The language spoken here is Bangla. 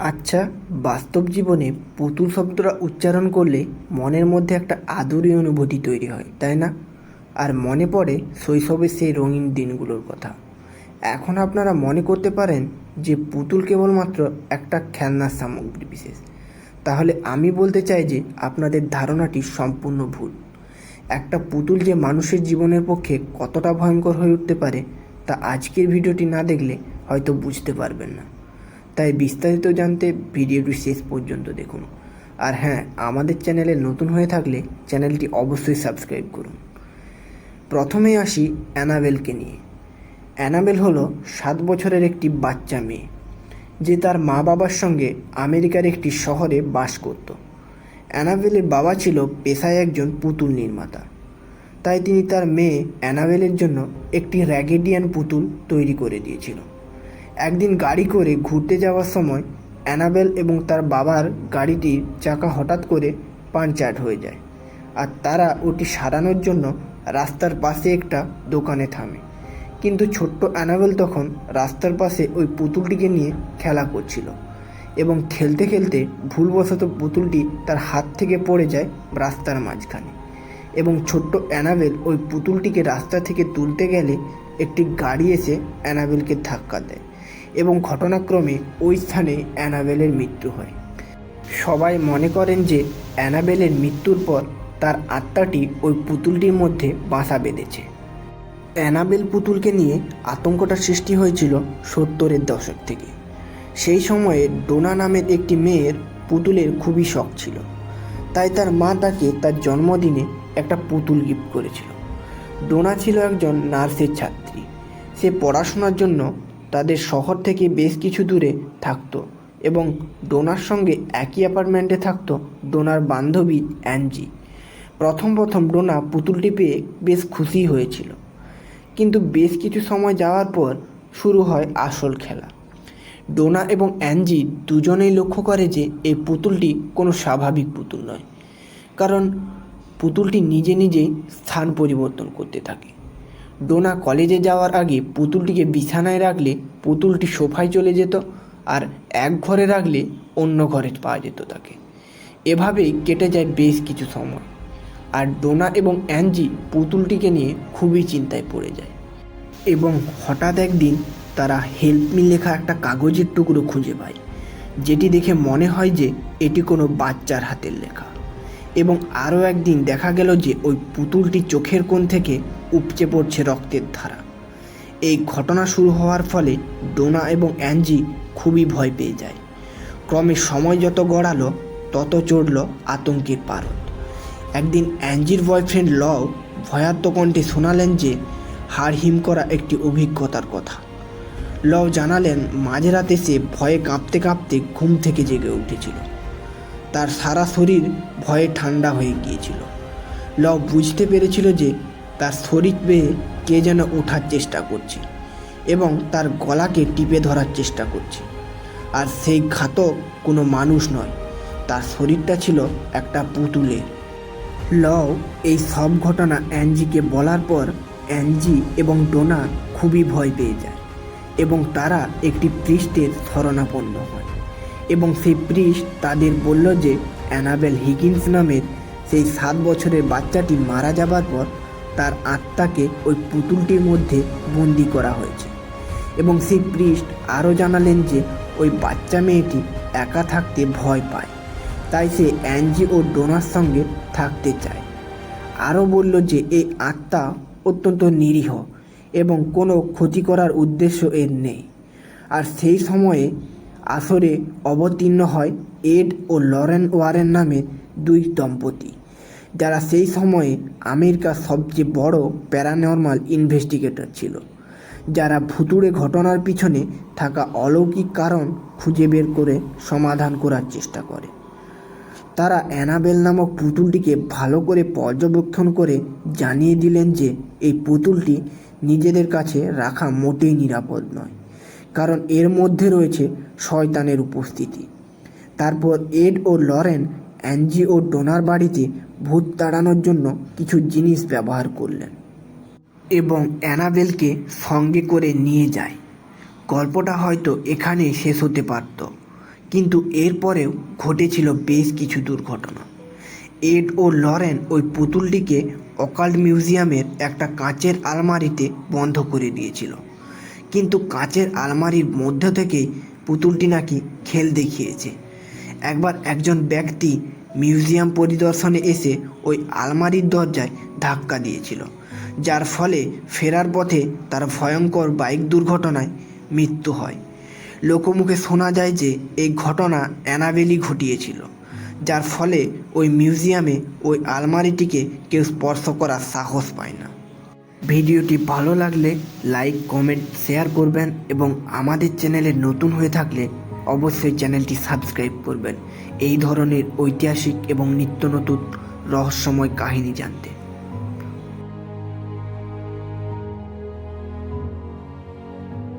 আচ্ছা বাস্তব জীবনে পুতুল শব্দটা উচ্চারণ করলে মনের মধ্যে একটা আদরী অনুভূতি তৈরি হয়, তাই না? আর মনে পড়ে শৈশবের সেই রঙিন দিনগুলোর কথা। এখন আপনারা মনে করতে পারেন যে পুতুল কেবলমাত্র একটা খেলনার সামগ্রী বিশেষ। তাহলে আমি বলতে চাই যে আপনাদের ধারণাটি সম্পূর্ণ ভুল। একটা পুতুল যে মানুষের জীবনের পক্ষে কতটা ভয়ঙ্কর হয়ে উঠতে পারে, তা আজকের ভিডিওটি না দেখলে হয়তো বুঝতে পারবেন না। তাই বিস্তারিত জানতে ভিডিওটি শেষ পর্যন্ত দেখুন। আর হ্যাঁ আমাদের চ্যানেলে নতুন হয়ে থাকলে চ্যানেলটি অবশ্যই সাবস্ক্রাইব করুন। প্রথমেই আসি অ্যানাবেলকে নিয়ে। অ্যানাবেল হলো সাত বছরের একটি বাচ্চা মেয়ে, যে তার মা বাবার সঙ্গে আমেরিকার একটি শহরে বাস করত। অ্যানাবেলের বাবা ছিল পেশায় একজন পুতুল নির্মাতা। তাই তিনি তার মেয়ে অ্যানাবেলের জন্য একটি র্যাগেডিয়ান পুতুল তৈরি করে দিয়েছিল। একদিন গাড়ি করে ঘুরতে যাওয়ার সময় অ্যানাবেল এবং তার বাবার গাড়িটির চাকা হঠাৎ করে পাঞ্চার হয়ে যায় আর তারা ওটি সারানোর জন্য রাস্তার পাশে একটা দোকানে থামে। কিন্তু ছোট্ট অ্যানাবেল তখন রাস্তার পাশে ওই পুতুলটিকে নিয়ে খেলা করছিল এবং খেলতে খেলতে ভুলবশত পুতুলটি তার হাত থেকে পড়ে যায় রাস্তার মাঝখানে এবং ছোট্ট অ্যানাবেল ওই পুতুলটিকে রাস্তা থেকে তুলতে গেলে একটি গাড়ি এসে অ্যানাবেলকে ধাক্কা দেয়। এবং ঘটনাক্রমে ওই স্থানে অ্যানাবেলের মৃত্যু হয়। সবাই মনে করেন যে অ্যানাবেলের মৃত্যুর পর তার আত্মাটি ওই পুতুলটির মধ্যে বাসা বেঁধেছে। অ্যানাবেল পুতুলকে নিয়ে আতঙ্কটা সৃষ্টি হয়েছিল সত্তরের দশক থেকে। সেই সময়ে ডোনা নামের একটি মেয়ের পুতুলের খুবই শখ ছিল। তাই তার মা তাকে তার জন্মদিনে একটা পুতুল গিফট করেছিল। ডোনা ছিল একজন নার্সের ছাত্রী। সে পড়াশোনার জন্য তাদের শহর থেকে বেশ কিছু দূরে থাকতো এবং ডোনার সঙ্গে একই অ্যাপার্টমেন্টে থাকতো ডোনার বান্ধবী অ্যানজি। প্রথম প্রথম ডোনা পুতুলটি পেয়ে বেশ খুশি হয়েছিল। কিন্তু বেশ কিছু সময় যাওয়ার পর শুরু হয় আসল খেলা। ডোনা এবং অ্যানজি দুজনেই লক্ষ্য করে যে এই পুতুলটি কোনো স্বাভাবিক পুতুল নয়, কারণ পুতুলটি নিজে নিজেই স্থান পরিবর্তন করতে থাকে। ডোনা কলেজে যাওয়ার আগে পুতুলটিকে বিছানায় রাখলে পুতুলটি সোফায় চলে যেত আর এক ঘরে রাখলে অন্য ঘরে পাওয়া যেত তাকে। এভাবেই কেটে যায় বেশ কিছু সময়। আর ডোনা এবং অ্যানজি পুতুলটিকে নিয়ে খুবই চিন্তায় পড়ে যায়। এবং হঠাৎ একদিন তারা হেল্প মি লেখা একটা কাগজের টুকরো খুঁজে পায়, যেটি দেখে মনে হয় যে এটি কোনো বাচ্চার হাতের লেখা। এবং আরও একদিন দেখা গেল যে ওই পুতুলটি চোখের কোণ থেকে উপচে পড়ছে রক্তের ধারা। এই ঘটনা শুরু হওয়ার ফলে ডোনা এবং অ্যানজি খুবই ভয় পেয়ে যায়। ক্রমে সময় যত গড়ালো, তত চড়ল আতঙ্কের পারদ। একদিন অ্যাঞ্জির বয়ফ্রেন্ড ল ভয়াত্ম কণ্ঠে শোনালেন যে, হাড় হিম করা একটি অভিজ্ঞতার কথা। ল জানালেন মাঝরাতে সে ভয়ে কাঁপতে কাঁপতে ঘুম থেকে জেগে উঠেছিল। তার সারা শরীর ভয়ে ঠান্ডা হয়ে গিয়েছিল। ল বুঝতে পেরেছিল যে তার শরীর বেয়ে কে যেন ওঠার চেষ্টা করছে এবং তার গলাকে টিপে ধরার চেষ্টা করছে। আর সেই ঘাতক কোনো মানুষ নয়, তার শরীরটা ছিল একটা পুতুলের ল এই সব ঘটনা অ্যানজিকে বলার পর অ্যানজি এবং ডোনা খুবই ভয় পেয়ে যায় এবং তারা একটি পৃষ্ঠের শরণাপন্ন হয়। এবং সেই পৃষ্ঠ তাদের বলল যে অ্যানাবেল হিগিন্স নামের সেই সাত বছরের বাচ্চাটি মারা যাবার পর তার আত্মাকে ওই পুতুলটির মধ্যে বন্দি করা হয়েছে। এবং সেই পৃষ্ঠ আরও জানালেন যে ওই বাচ্চা মেয়েটি একা থাকতে ভয় পায়, তাই সে অ্যানজি ও ডোনার সঙ্গে থাকতে চায়। আরও বলল যে এই আত্মা অত্যন্ত নিরীহ এবং কোনো ক্ষতি করার উদ্দেশ্য এর নেই। আর সেই সময়ে আসরে অবতীর্ণ হয় এড ও লরেন ওয়ারেন নামের দুই দম্পতি, যারা সেই সময়ে আমেরিকার সবচেয়ে বড় প্যারানর্মাল ইনভেস্টিগেটর ছিল, যারা ভুতুড়ে ঘটনার পিছনে থাকা অলৌকিক কারণ খুঁজে বের করে সমাধান করার চেষ্টা করে। তারা অ্যানাবেল নামক পুতুলটিকে ভালো করে পর্যবেক্ষণ করে জানিয়ে দিলেন যে, এই পুতুলটি নিজেদের কাছে রাখা মোটেই নিরাপদ নয়। কারণ এর মধ্যে রয়েছে শয়তানের উপস্থিতি। তারপর এড ও লরেন অ্যানজি ও ডোনার বাড়িতে ভূত তাড়ানোর জন্য কিছু জিনিস ব্যবহার করলেন এবং অ্যানাবেলকে সঙ্গে করে নিয়ে যায়। গল্পটা হয়তো এখানেই শেষ হতে পারত, কিন্তু এরপরেও ঘটেছিল বেশ কিছু দুর্ঘটনা। এড ও লরেন ওই পুতুলটিকে অকাল্ট মিউজিয়ামের একটা কাঁচের আলমারিতে বন্ধ করে দিয়েছিল। কিন্তু কাঁচের আলমারির মধ্য থেকে পুতুলটি নাকি খেল দেখিয়েছে। একবার একজন ব্যক্তি মিউজিয়াম পরিদর্শনে এসে ওই আলমারির দরজায় ধাক্কা দিয়েছিল, যার ফলে ফেরার পথে তার ভয়ঙ্কর বাইক দুর্ঘটনায় মৃত্যু হয়। লোকমুখে শোনা যায় যে এই ঘটনা অ্যানাবেলি ঘটিয়েছিল, যার ফলে ওই মিউজিয়ামে ওই আলমারিটিকে কেউ স্পর্শ করার সাহস পায় না। ভিডিওটি ভালো লাগলে লাইক, কমেন্ট, শেয়ার করবেন এবং আমাদের চ্যানেলে নতুন হয়ে থাকলে অবশ্যই চ্যানেলটি সাবস্ক্রাইব করবেন। এই ধরনের ঐতিহাসিক এবং নিত্য নতুন রহস্যময় কাহিনী জানতে।